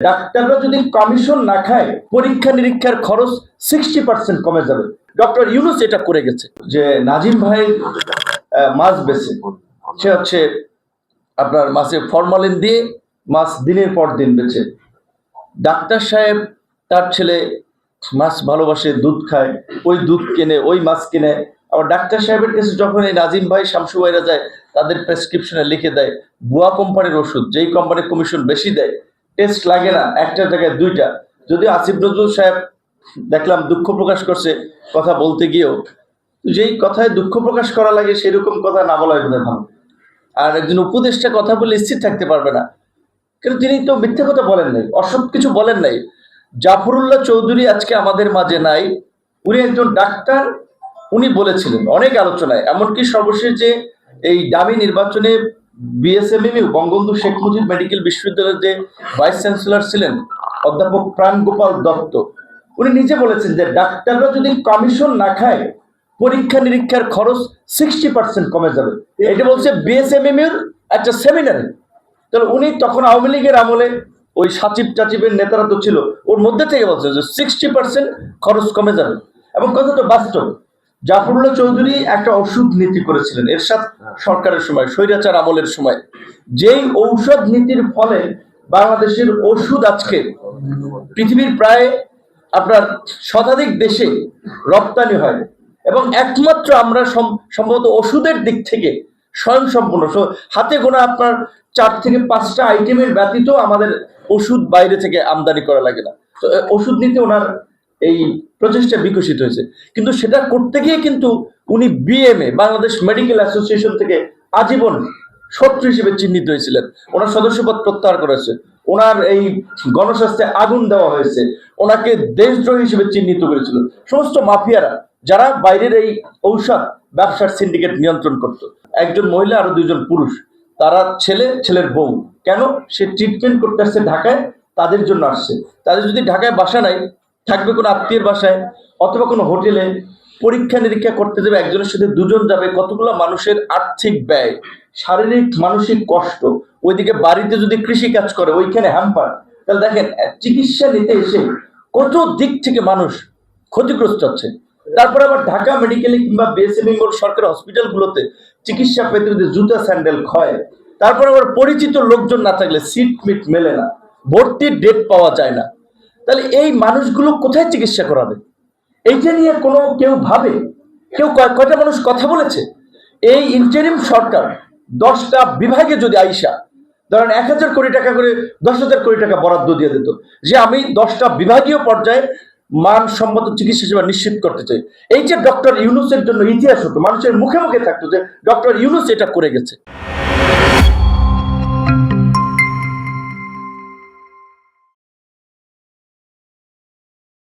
ডাক্তাররা যদি কমিশন না খায়, পরীক্ষা নিরীক্ষার খরচ সিক্সটি পার্সেন্ট কমে যাবে। ডক্টর ইউনুস এটা করে গেছে যে নাজিম ভাই মাছ বেছে। সে হচ্ছে আপনার মাছে ফরমালিন দিয়ে মাছ দিনের পর দিন বেছে। ডাক্তার সাহেব তার ছেলে মাছ ভালোবাসে, দুধ খায়, ওই দুধ কেনে, ওই মাছ কিনে। আবার ডাক্তার সাহেবের কাছে যখন এই নাজিম ভাই, শামসু ভাইরা যায়, তাদের প্রেসক্রিপশনে লিখে দেয়, বুয়া কোম্পানির ওষুধ, যেই কোম্পানির কমিশন বেশি দেয় টেস্ট লাগে না, একটা জায়গায় দুইটা। যদি আসিফ নজরুল সাহেব, দেখলাম দুঃখ প্রকাশ করছে কথা বলতে গিয়েও। যেই কথায় দুঃখ প্রকাশ করা লাগে, সেরকম কথা না বলাই বোধহয় ভালো। আর একজন উপদেষ্টা কথা বলে স্থির থাকতে পারবে না। কিন্তু তিনি তো মিথ্যে কথা বলেন নাই, অসৎ কিছু বলেন নাই। জাফরুল্লাহ চৌধুরী আজকে আমাদের মাঝে নাই, উনি একজন ডাক্তার, উনি বলেছিলেন অনেক আলোচনায়। এমনকি সর্বশেষ যে এই দামি নির্বাচনে বিএসএমএমইউ বঙ্গবন্ধু শেখ মুজিব মেডিকেল বিশ্ববিদ্যালয়ের যে ভাইস চ্যান্সেলর ছিলেন, অধ্যাপক প্রাণ গোপাল দত্ত, উনি নিজে বলেছেন যে ডাক্তাররা যদি কমিশন না খায়, পরীক্ষা নিরীক্ষার খরচ সিক্সটি পার্সেন্ট কমে যাবে। এটা বলছে বিএসএমএমইউর একটা সেমিনারে তাহলে উনি তখন আওয়ামী লীগের আমলে ওই সাচিব টাচিবের নেতারা তো ছিল, ওর মধ্যে থেকে বলছে যে সিক্সটি পার্সেন্ট খরচ কমে যাবে। এবং কথাটা বাস্তব। জাফরুল্লাহ চৌধুরী একটা ওষুধ নীতি করেছিলেন এরশাদ সরকারের সময় স্বৈরাচার আমলের সময়। যেই ঔষধ নীতির ফলে বাংলাদেশের ওষুধ আজকে পৃথিবীর প্রায় আপনার শতাধিক দেশে রপ্তানি হয় এবং একমাত্র আমরা সম- সম্ভবত ওষুধের দিক থেকে স্বয়ং সম্পূর্ণ হাতে গোনা আপনার চার থেকে পাঁচটা আইটেমের ব্যতীত আমাদের ওষুধ বাইরে থেকে আমদানি করা লাগে না। তো ওষুধ নিতে ওনার এই প্রচেষ্টা বিকশিত হয়েছে। কিন্তু সেটা করতে গিয়ে কিন্তু উনি বিএমএ বাংলাদেশ মেডিকেল অ্যাসোসিয়েশন থেকে আজীবন শত্রু হিসেবে চিহ্নিত হয়েছিলেন। ওনার সদস্যপদ প্রত্যাহার করেছে ওনার এই গণস্বাস্থ্যে আগুন দেওয়া হয়েছে। ওনাকে দেশদ্রোহী হিসেবে চিহ্নিত করেছিল। সমস্ত মাফিয়ারা, যারা বাইরের এই ঔষধ ব্যবসার সিন্ডিকেট নিয়ন্ত্রণ করত, একজন মহিলা আর দুইজন পুরুষ, তারা ছেলে, ছেলের বউ। কেন? সে ট্রিটমেন্ট করতে আসছে ঢাকায়, তাদের জন্য আসছে। তাদের যদি ঢাকায় বাসা নাই থাকবে কোনো আত্মীয়ের বাসায় অথবা কোনো হোটেলে, পরীক্ষা নিরীক্ষা করতে যাবে, একজনের সাথে দুজন যাবে, কতগুলো মানুষের আর্থিক ব্যয়, শারীরিক, মানসিক কষ্ট, ওইদিকে বাড়িতে যদি কৃষি কাজ করে, ওইখানে হ্যাম্পার তাহলে দেখেন চিকিৎসা নিতে এসে কত দিক থেকে মানুষ ক্ষতিগ্রস্ত হচ্ছে। তারপরে আবার ঢাকা মেডিকেলে কিংবা বিএসএমই সরকারি হসপিটালগুলোতে চিকিৎসা পেতে যদি জুতা স্যান্ডেল ক্ষয়। তারপর আবার পরিচিত লোকজন না থাকলে সিট মিট মেলে না। ভর্তির ডেট পাওয়া যায় না। তাহলে এই মানুষগুলো কোথায় চিকিৎসা করাবে? এইটা নিয়ে কোনো কেউ ভাবে? কেউ কয়- কয়টা মানুষ কথা বলেছে? এই ইন্টারিম সরকার দশটা বিভাগে যদি আইসা, ধরেন এক হাজার কোটি টাকা করে দশ হাজার কোটি টাকা বরাদ্দ দিয়ে দিত, যে আমি দশটা বিভাগীয় পর্যায়ে মানসম্মত চিকিৎসা সেবা নিশ্চিত করতে চাই। এই যে ডক্টর ইউনুসের জন্য ইতিহাস হতো, মানুষের মুখে মুখে থাকতো যে ডক্টর ইউনুস এটা করে গেছে।